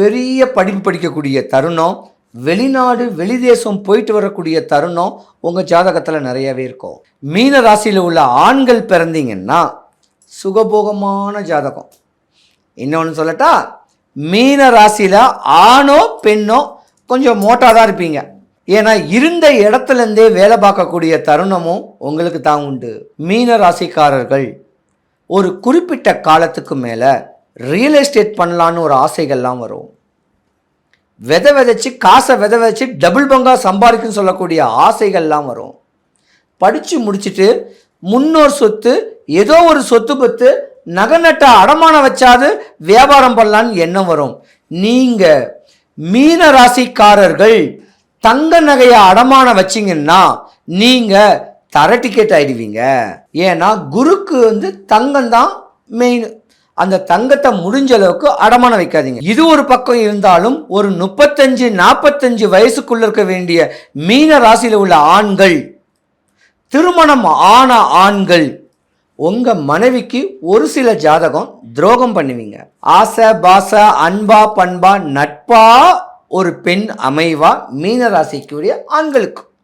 பெரிய படிப்பு படிக்கக்கூடிய தருணம் வெளிநாடு வெளிதேசம் போயிட்டு வரக்கூடிய தருணம் உங்கள் ஜாதகத்தில் நிறையவே இருக்கும். மீன ராசியில் உள்ள ஆண்கள் பிறந்தீங்கன்னா சுகபோகமான ஜாதகம். இன்னொன்று சொல்லட்டா மீன ராசியில் ஆணோ பெண்ணோ கொஞ்சம் மோட்டாக தான் இருப்பீங்க. ஏன்னா இருந்த இடத்துலேருந்தே வேலை பார்க்கக்கூடிய தருணமும் உங்களுக்கு தான் உண்டு. மீன ராசிக்காரர்கள் ஒரு குறிப்பிட்ட காலத்துக்கு மேலே ரியல் எஸ்டேட் பண்ணலான்னு ஒரு ஆசைகள்லாம் வரும். விதை விதைச்சி காசை விதை விதைச்சி டபுள் பங்கா சம்பாதிக்குன்னு சொல்லக்கூடிய ஆசைகள்லாம் வரும். படித்து முடிச்சுட்டு முன்னோர் சொத்து ஏதோ ஒரு சொத்து பத்து நகை நட்ட அடமானம் வச்சாது வியாபாரம் பண்ணலான்னு எண்ணம் வரும். நீங்கள் மீன ராசிக்காரர்கள் தங்க நகையை அடமானம் வச்சிங்கன்னா நீங்கள் தர டிக்கெட் ஆயிடுவீங்க. ஏன்னா குருக்கு வந்து தங்கம் தான் மெயின் அந்த தங்கத்தை முடிஞ்ச அளவுக்கு அடமானம் வைக்காதீங்க. இது ஒரு பக்கம் இருந்தாலும் ஒரு முப்பத்தஞ்சு நாற்பத்தஞ்சு வயசுக்குள்ள இருக்க வேண்டிய மீன ராசியில் உள்ள ஆண்கள் திருமணம் ஆன ஆண்கள் உங்க மனைவிக்கு ஒரு சில ஜாதகம் துரோகம் பண்ணுவீங்க. ஆசை பாச அன்பா பண்பா நட்பா ஒரு பெண் அமைவா மீனராசிக்குரிய ஆண்களுக்கு.